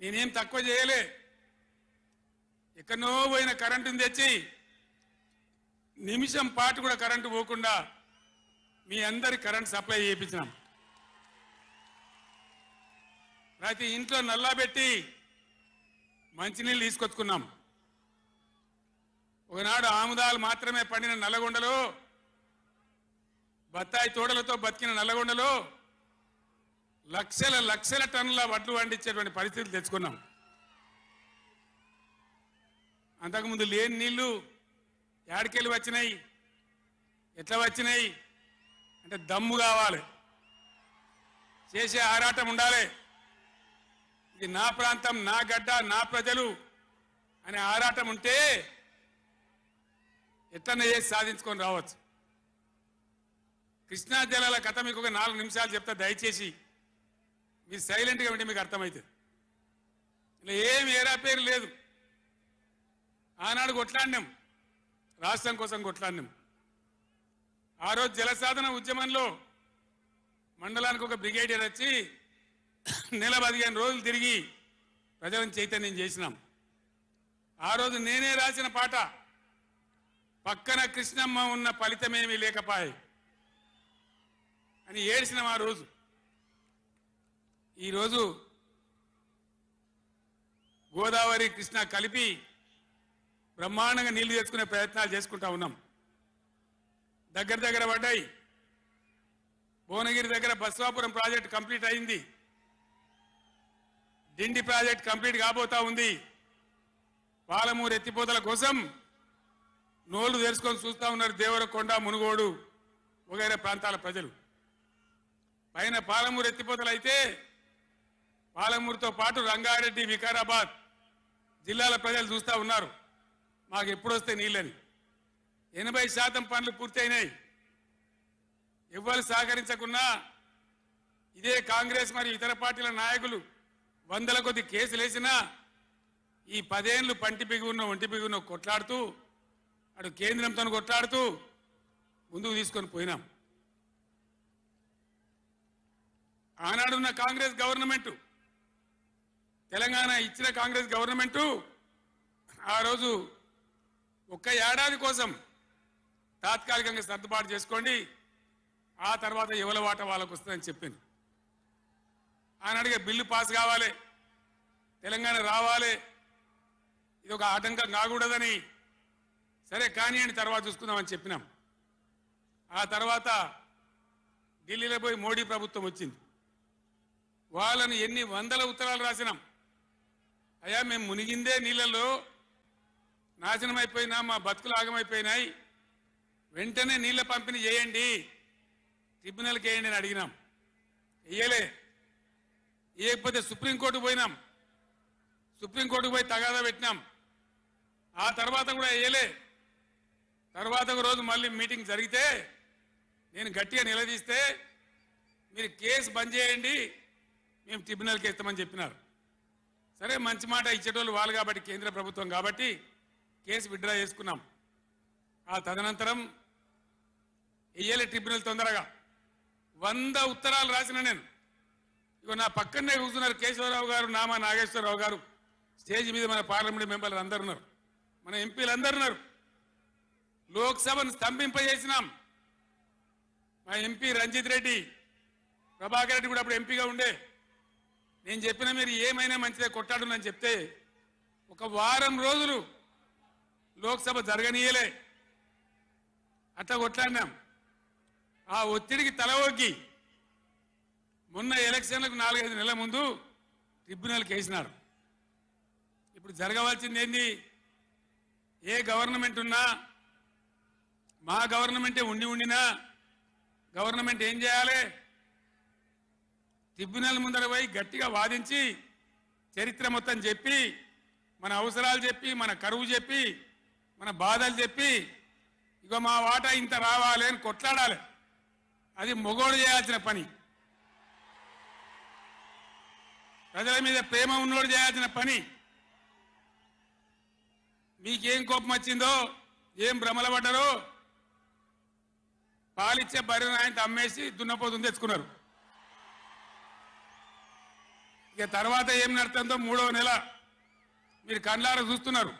నేనేం తక్కువ చేయలే. ఎక్కడో పోయిన కరెంటుని తెచ్చి నిమిషం పాటు కూడా కరెంటు పోకుండా మీ అందరి కరెంట్ సప్లై చేయించినాం. ప్రతి ఇంట్లో నల్లా పెట్టి మంచినీళ్ళు తీసుకొచ్చుకున్నాం. ఒకనాడు ఆముదాలు మాత్రమే పండిన నల్లగొండలో బత్తాయి తోడలతో బతికిన నల్లగొండలో లక్షల లక్షల టన్నుల వడ్లు పండించేటువంటి పరిస్థితులు తెచ్చుకున్నాం. అంతకుముందు లేని నీళ్ళు యాడికెళ్ళి వచ్చినాయి? ఎట్లా వచ్చినాయి? అంటే దమ్ము కావాలి. చేసే ఆరాటం ఉండాలి. ఇది నా ప్రాంతం నా గడ్డ నా ప్రజలు అనే ఆరాటం ఉంటే ఎట్లనే చేసి సాధించుకొని రావచ్చు. కృష్ణా జలాల కథ మీకు ఒక నాలుగు నిమిషాలు చెప్తా దయచేసి. మీరు సైలెంట్గా ఉంటే మీకు అర్థమవుతుంది ఇలా ఏం ఏరా పేరు లేదు. ఆనాడు కొట్లాడినాం. రాష్ట్రం కోసం కొట్లాడినాం. ఆ రోజు జలసాధన ఉద్యమంలో మండలానికి ఒక బ్రిగేడియర్ వచ్చి నెల పదిహేను రోజులు తిరిగి ప్రజలను చైతన్యం చేసినాం. ఆ రోజు నేనే రాసిన పాట పక్కన కృష్ణమ్మ ఉన్న ఫలితమేమీ లేకపాయే అని ఏడ్చినాం ఆ రోజు. ఈరోజు గోదావరి కృష్ణ కలిపి బ్రహ్మాండంగా నీళ్ళు తెచ్చుకునే ప్రయత్నాలు చేసుకుంటా ఉన్నాం. దగ్గర దగ్గర పడ్డాయి. భువనగిరి దగ్గర బస్వాపురం ప్రాజెక్ట్ కంప్లీట్ అయింది. డిండి ప్రాజెక్ట్ కంప్లీట్ కాబోతా ఉంది. పాలమూరు ఎత్తిపోతల కోసం నోళ్ళు తెరుచుకొని చూస్తా ఉన్నారు దేవరకొండ మునుగోడు వగైరా ప్రాంతాల ప్రజలు. పైన పాలమూరు ఎత్తిపోతలు అయితే పాలమూరుతో పాటు రంగారెడ్డి వికారాబాద్ జిల్లాల ప్రజలు చూస్తా ఉన్నారు. మాకు ఎప్పుడొస్తే నీళ్ళని. ఎనభై శాతం పనులు పూర్తయినాయి. ఎవ్వరు సహకరించకున్నా ఇదే కాంగ్రెస్ మరియు ఇతర పార్టీల నాయకులు వందల కొద్ది కేసులు వేసినా ఈ పదేళ్ళు పంటి బిగున్న ఉన్న ఒంటి బిగున్న కొట్లాడుతూ అటు కేంద్రంతో కొట్లాడుతూ ముందుకు తీసుకొని పోయినాం. ఆనాడున్న కాంగ్రెస్ గవర్నమెంట్ తెలంగాణ ఇచ్చిన కాంగ్రెస్ గవర్నమెంటు ఆ రోజు ఒక్క ఏడాది కోసం తాత్కాలికంగా సర్దుబాటు చేసుకోండి. ఆ తర్వాత ఎవల వాట వాళ్ళకు వస్తుందని చెప్పింది. ఆనాడిగా బిల్లు పాస్ కావాలి తెలంగాణ రావాలి ఇది ఒక ఆటంకం కాకూడదని. సరే కానీ అని తర్వాత చూసుకుందామని చెప్పినాం. ఆ తర్వాత ఢిల్లీలో పోయి మోడీ ప్రభుత్వం వచ్చింది. వాళ్ళని ఎన్ని వందల ఉత్తరాలు రాసినాం. అయ్యా మేము మునిగిందే నీళ్ళలో నాశనం అయిపోయినా మా బతుకులు ఆగమైపోయినాయి. వెంటనే నీళ్ళ పంపిణీ చేయండి. ట్రిబ్యునల్కి వేయండి అని అడిగినాం. వేయలే వేయకపోతే సుప్రీంకోర్టు పోయినాం. సుప్రీంకోర్టుకు పోయి తగాదా పెట్టినాం. ఆ తర్వాత కూడా వేయలే తర్వాత ఒక రోజు మళ్ళీ మీటింగ్ జరిగితే నేను గట్టిగా నిలదీస్తే మీరు కేసు బంద్ చేయండి మేము ట్రిబ్యునల్కి ఇస్తామని చెప్పినారు. సరే మంచి మాట ఇచ్చేటోళ్ళు వాళ్ళు కాబట్టి కేంద్ర ప్రభుత్వం కాబట్టి కేసు విత్డ్రా చేసుకున్నాం. ఆ తదనంతరం వెయ్యలే ట్రిబ్యునల్ తొందరగా. వంద ఉత్తరాలు రాసిన నేను. ఇగో నా పక్కనే కూర్చున్నారు కేశవరావు గారు నామా నాగేశ్వరరావు గారు. స్టేజ్ మీద మన పార్లమెంట్ మెంబర్లు అందరు ఉన్నారు. మన ఎంపీలు అందరు ఉన్నారు. లోక్సభను స్తంభింపజేసినాం. మా ఎంపీ రంజిత్ రెడ్డి ప్రభాకర్ రెడ్డి కూడా అప్పుడు ఎంపీగా ఉండే. నేను చెప్పిన మీరు ఏమైనా మంచిదే కొట్టాడునని చెప్తే ఒక వారం రోజులు లోక్సభ జరగనీయలే. అట్లా కొట్లాడినాం. ఆ ఒత్తిడికి తల మొన్న ఎలక్షన్లకు నాలుగైదు నెలల ముందు ట్రిబ్యునల్కి వేసినారు. ఇప్పుడు జరగవలసింది ఏంది? ఏ గవర్నమెంట్ ఉన్నా మా గవర్నమెంటే ఉండి ఉండినా గవర్నమెంట్ ఏం చేయాలి? ట్రిబ్యునల్ ముందర పోయి గట్టిగా వాదించి చరిత్ర మొత్తం చెప్పి మన అవసరాలు చెప్పి మన కరువు చెప్పి మన బాధలు చెప్పి ఇగో మా వాటా ఇంత రావాలి అని కొట్లాడాలి. అది మొగోడు చేయాల్సిన పని. ప్రజల మీద ప్రేమ ఉన్నోడు చేయాల్సిన పని. మీకేం కోపం వచ్చిందో ఏం భ్రమల పడ్డారో పాలిచ్చే బర్రెను ఆయన అమ్మేసి దున్నపోతుంది తెచ్చుకున్నారు. ఇక తర్వాత ఏం నడుతుందో మూడవ నెల మీరు కండ్లారా చూస్తున్నారు.